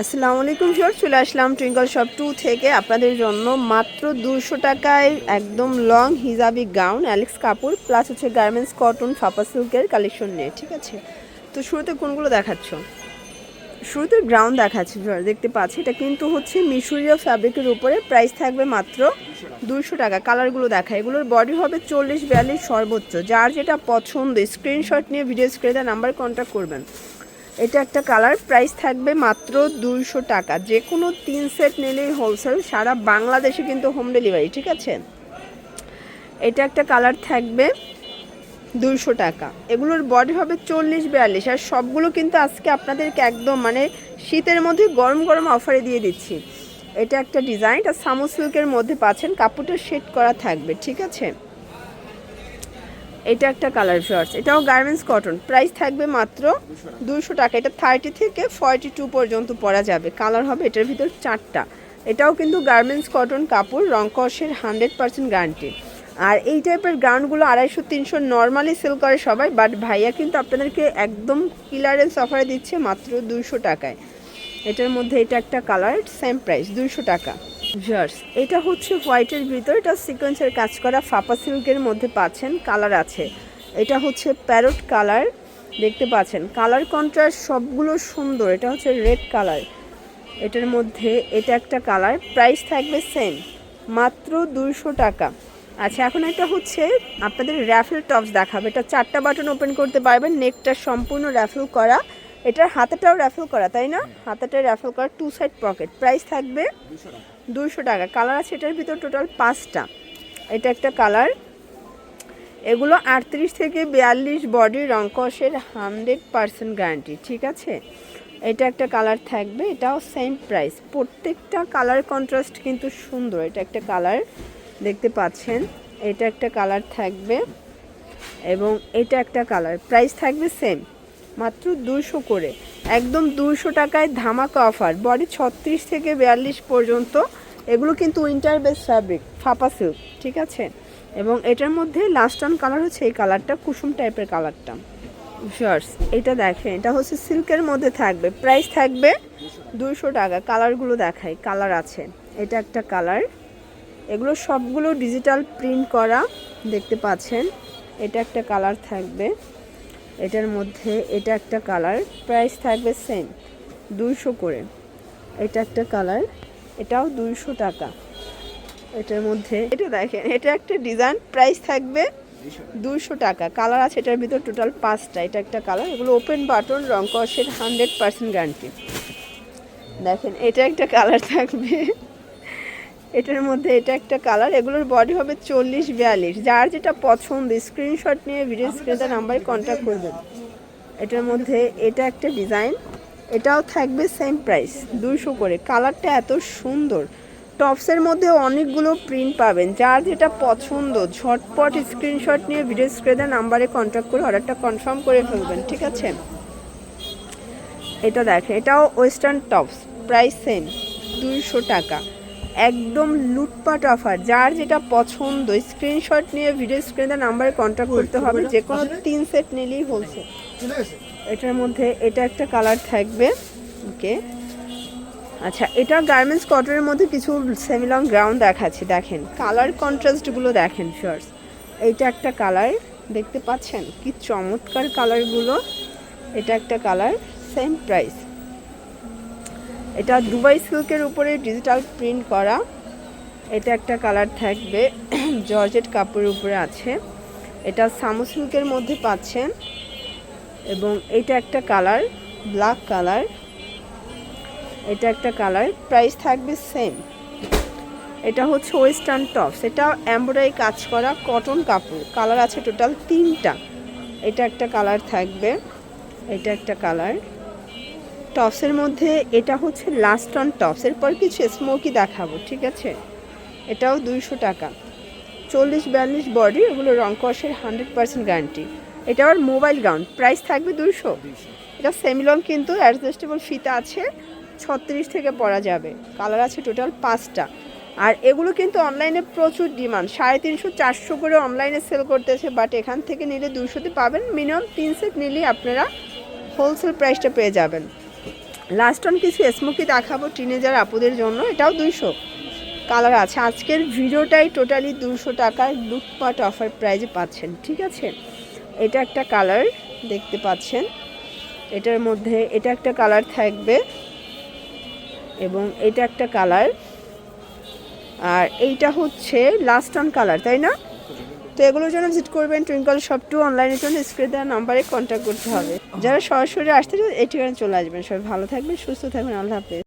আসসালামু আলাইকুম স্যার চলে আসলাম টুইঙ্কল শপ টু থেকে। আপনাদের জন্য মাত্র দুশো টাকায় একদম লং হিজাবি গাউন অ্যালেক্স কাপড় প্লাস হচ্ছে গার্মেন্টস কটন ফাপা সিল্কের কালেকশন নিয়ে, ঠিক আছে? তো শুরুতে কোনগুলো দেখাচ্ছ? শুরুতে গ্রাউন্ড দেখাচ্ছি দেখতে পাচ্ছি। এটা কিন্তু হচ্ছে মিশরীয় ফ্যাব্রিকের উপরে প্রাইস থাকবে মাত্র দুশো টাকা। কালারগুলো দেখা, এগুলোর বডি হবে চল্লিশ বিয়াল্লিশ সর্বোচ্চ। যার যেটা পছন্দ স্ক্রিনশট নিয়ে ভিডিও স্ক্রিনে নাম্বার কন্ট্যাক্ট করবেন। এটা একটা কালার প্রাইস থাকবে মাত্র দুইশো টাকা। যে কোনো তিন সেট নিলেই হোলসেল সারা বাংলাদেশে কিন্তু হোম ডেলিভারি ঠিক আছে? এটা একটা কালার থাকবে দুইশো টাকা। এগুলোর বডি হবে চল্লিশ বিয়াল্লিশ, আর সবগুলো কিন্তু আজকে আপনাদেরকে একদম মানে শীতের মধ্যে গরম গরম অফারে দিয়ে দিচ্ছি। এটা একটা ডিজাইন এটা সামো সিল্কের মধ্যে পাচ্ছেন, কাপড়টা শেড করা থাকবে, ঠিক আছে? এটা একটা কালার শর্টস এটাও গার্মেন্টস কটন প্রাইস থাকবে মাত্র দুশো টাকা। এটা থার্টি থেকে ফর্টি টু পর্যন্ত পরা যাবে। কালার হবে এটার ভিতর চারটা। এটাও কিন্তু গার্মেন্টস কটন কাপড় রংকসের হান্ড্রেড পার্সেন্ট গ্যারান্টি আর এই টাইপের গাউনগুলো আড়াইশো, তিনশো নর্মালি সেল করে সবাই বাট ভাইয়া কিন্তু আপনাদেরকে একদম ক্লিয়ারেন্স অফারে দিচ্ছে মাত্র দুশো টাকায়। এটার মধ্যে এটা একটা কালার সেম প্রাইস দুশো টাকা। জার্স এটা হচ্ছে হোয়াইটের ভিতর, এটা সিকোয়েন্সের কাজ করা। ফাপা সিল্কের মধ্যে পাচ্ছেন, কালার আছে। এটা হচ্ছে প্যারট কালার, দেখতে পাচ্ছেন। কালার কন্ট্রাস্ট সবগুলো সুন্দর, এটা হচ্ছে রেড কালার। এটার মধ্যে এটা একটা কালার, প্রাইস থাকবে সেম মাত্র দুইশো টাকা। আচ্ছা এখন এটা হচ্ছে আপনাদের র্যাফেল টপস দেখাবে। এটা চারটা বাটন ওপেন করতে পারবেন নেকটা সম্পূর্ণ র্যাফেল করা। এটার হাতেটাও র্যাফেল করা তাই না? হাতেটা র্যাফেল করা টু সাইড পকেট প্রাইস থাকবে দুশো টাকা। কালার আছে এটার ভিতর টোটাল পাঁচটা। এটা একটা কালার এগুলো আটত্রিশ থেকে বিয়াল্লিশ বডি রংকসের হান্ড্রেড পারসেন্ট গ্যারান্টি ঠিক আছে? এটা একটা কালার থাকবে এটাও সেম প্রাইস প্রত্যেকটা কালার কন্ট্রাস্ট কিন্তু সুন্দর। এটা একটা কালার দেখতে পাচ্ছেন? এটা একটা কালার থাকবে এবং এটা একটা কালার প্রাইস থাকবে সেম মাত্র দুশো করে। একদম দুশো টাকায় ধামাকা অফার বডি ছত্রিশ থেকে বিয়াল্লিশ পর্যন্ত। এগুলো কিন্তু উইন্টার বেস ফ্যাব্রিক ফাপা সিল্ক ঠিক আছে? এবং এটার মধ্যে লাস্ট অন কালার হচ্ছে এই কালারটা কুসুম টাইপের কালারটা শার্টস এটা দেখেন, এটা হচ্ছে সিল্কের মধ্যে থাকবে। প্রাইস থাকবে দুশো টাকা। কালারগুলো দেখাই কালার আছে। এটা একটা কালার এগুলো সবগুলো ডিজিটাল প্রিন্ট করা, দেখতে পাচ্ছেন? এটা একটা কালার থাকবে। এটার মধ্যে এটা একটা কালার প্রাইস থাকবে সেম দুইশো করে। এটা একটা কালার, এটাও দুইশো টাকা। এটার মধ্যে এটা দেখেন, এটা একটা ডিজাইন প্রাইস থাকবে দুইশো টাকা। কালার আছে এটার ভিতর টোটাল পাঁচটা, এটা একটা কালার এগুলো ওপেন বাটন রং কষের হান্ড্রেড পার্সেন্ট গ্যারান্টি দেখেন, এটা একটা কালার থাকবে। এটার মধ্যে এটা একটা কালার এগুলোর বডি হবে চল্লিশ বিয়াল্লিশ। যার যেটা পছন্দ স্ক্রিনশট নিয়ে ভিডিও স্ক্রিনে নাম্বারে কন্ট্যাক্ট করবেন। এটার মধ্যে এটা একটা ডিজাইন এটাও থাকবে সেম প্রাইস দুইশো করে। কালারটা এত সুন্দর। টপসের মধ্যে অনেকগুলো প্রিন্ট পাবেন। যার যেটা পছন্দ ঝটপট স্ক্রিনশট নিয়ে ভিডিও স্ক্রেদার নাম্বারে কন্ট্যাক্ট করে অর্ডারটা কনফার্ম করে ফেলবেন ঠিক আছে? এটা দেখেন এটাও ওয়েস্টার্ন টপস প্রাইস সেম দুইশো টাকা। একদম লুটপাট অফার যার যেটা পছন্দ স্ক্রিনশট নিয়ে ভিডিও স্ক্রিনে নাম্বারে কন্ট্যাক্ট করতে হবে যে কোনো তিন সেট নিলেই বলছে এটার মধ্যে এটা একটা কালার থাকবে। ওকে আচ্ছা এটা গার্মেন্টস কটনের মধ্যে কিছু সেমিলং গ্রাউন্ড দেখাচ্ছি দেখেন। কালার কন্ট্রাস্টগুলো দেখেন শর্টস এইটা একটা কালার দেখতে পাচ্ছেন? কি চমৎকার কালারগুলো এটা একটা কালার সেম প্রাইস এটা দুবাই সিল্কের উপরে ডিজিটাল প্রিন্ট করা। এটা একটা কালার থাকবে। জর্জেট কাপড়ের উপরে আছে। এটা সামো সিল্কের মধ্যে পাচ্ছেন। এবং এটা একটা কালার ব্ল্যাক কালার এটা একটা কালার প্রাইস থাকবে সেম এটা হচ্ছে ওয়েস্টার্ন টপস এটা এমব্রয়ডারি কাজ করা কটন কাপড়। কালার আছে টোটাল তিনটা। এটা একটা কালার থাকবে। এটা একটা কালার টপসের মধ্যে এটা হচ্ছে লাস্ট অন টপস এরপর কিছু স্মোকি দেখাবো, ঠিক আছে? এটাও দুইশো টাকা। চল্লিশ বিয়াল্লিশ বডি এগুলো রং কষের হান্ড্রেড পার্সেন্ট গ্যারান্টি এটা আবার মোবাইল গাউন প্রাইস থাকবে দুইশো। এটা সেমিলং কিন্তু অ্যাডজাস্টেবল ফিতা আছে, ছত্রিশ থেকে পরা যাবে। কালার আছে টোটাল পাঁচটা। আর এগুলো কিন্তু অনলাইনে প্রচুর ডিমান্ড সাড়ে তিনশো, চারশো করে অনলাইনে সেল করতেছে বাট এখান থেকে নিলে দুশোতে পাবেন। মিনিমাম তিন সেট নিলেই আপনারা হোলসেল প্রাইসটা পেয়ে যাবেন। লাস্ট অন কিছু স্মোকি দেখাবো টিনেজার আপুদের জন্য, এটাও দুইশো। কালার আছে। আজকের ভিডিওটাই টোটালি দুশো টাকার লুটপাট অফার প্রাইজে পাচ্ছেন, ঠিক আছে? এটা একটা কালার দেখতে পাচ্ছেন? এটার মধ্যে এটা একটা কালার থাকবে এবং এটা একটা কালার আর এইটা হচ্ছে লাস্ট অন কালার তাই না? তো এগুলোর জন্য ভিজিট করবেন টুইঙ্কল শপ টু অনলাইনের জন্য স্ক্রিন দেওয়ার নাম্বারে কন্ট্যাক্ট করতে হবে। যারা সরাসরি আসতে চান, এই ঠিকানা চলে আসবেন। সবাই ভালো থাকবেন, সুস্থ থাকবেন, আল্লাহ হাফেজ।